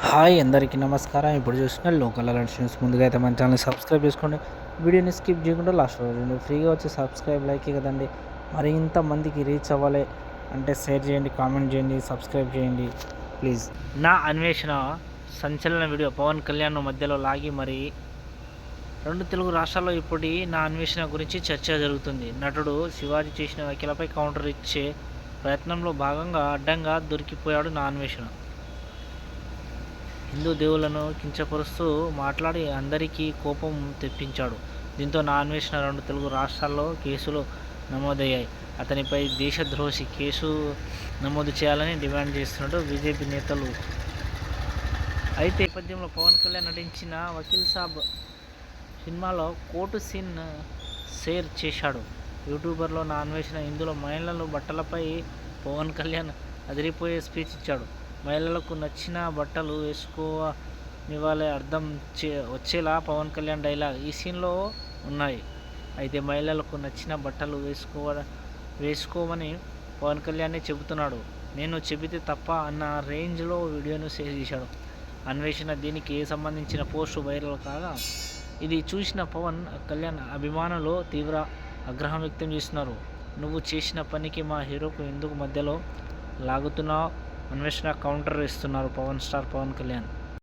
Hi అందరికీ నమస్కారం. ఇప్పుడు చూసిన లోకల్ అలర్ట్స్ న్యూస్ ముందుగా అయితే మన ఛానల్ సబ్స్క్రైబ్ చేసుకోండి. వీడియోని స్కిప్ చేయకుండా లాస్ట్ వరకు ఫ్రీగా వచ్చి సబ్స్క్రైబ్ లైక్ కదండి. మరి ఇంతమందికి రీచ్ అవ్వాలి అంటే షేర్ చేయండి కామెంట్ చేయండి సబ్స్క్రైబ్ చేయండి ప్లీజ్. నా అన్వేషణ సంచలన వీడియో పవన్ కళ్యాణ్ మధ్యలో లాగి మరి రెండు తెలుగు రాష్ట్రాల్లో ఇప్పటి నా అన్వేషణ గురించి చర్చ జరుగుతుంది. నటుడు శివాజీ చేసిన వ్యాఖ్యలపై కౌంటర్ ఇచ్చే ప్రయత్నంలో భాగంగా అడ్డంగా దొరికిపోయాడు నా అన్వేషణ. హిందూ దేవులను కించపరుస్తూ మాట్లాడి అందరికీ కోపం తెప్పించాడు. దీంతో నా అన్వేషణ రెండు తెలుగు రాష్ట్రాల్లో కేసులు నమోదయ్యాయి. అతనిపై దేశద్రోహి కేసు నమోదు చేయాలని డిమాండ్ చేస్తున్నట్టు బీజేపీ నేతలు. అయితే నేపథ్యంలో పవన్ కళ్యాణ్ నటించిన వకీల్ సాబ్ సినిమాలో కోర్టు సీన్ షేర్ చేశాడు. యూట్యూబర్లో నా అన్వేషణ ఇందులో మహిళలు బట్టలపై పవన్ కళ్యాణ్ అదిరిపోయే స్పీచ్ ఇచ్చాడు. మహిళలకు నచ్చిన బట్టలు వేసుకోనివ్వాలి అర్థం చే వచ్చేలా పవన్ కళ్యాణ్ డైలాగ్ ఈ సీన్లో ఉన్నాయి. అయితే మహిళలకు నచ్చిన బట్టలు వేసుకోవ వేసుకోమని పవన్ కళ్యాణ్ చెబుతున్నాడు. నేను చెబితే తప్ప అన్న రేంజ్లో వీడియోను షేర్ చేశాడు. అన్వేషణ దీనికి సంబంధించిన పోస్టు వైరల్ కాగా ఇది చూసిన పవన్ కళ్యాణ్ అభిమానులు తీవ్ర ఆగ్రహం వ్యక్తం చేస్తున్నారు. నువ్వు చేసిన పనికి మా హీరోకు ఎందుకు మధ్యలో లాగుతున్నావు? అన్వేషణ కౌంటర్ ఇస్తున్నారు పవన్ స్టార్ పవన్ కళ్యాణ్.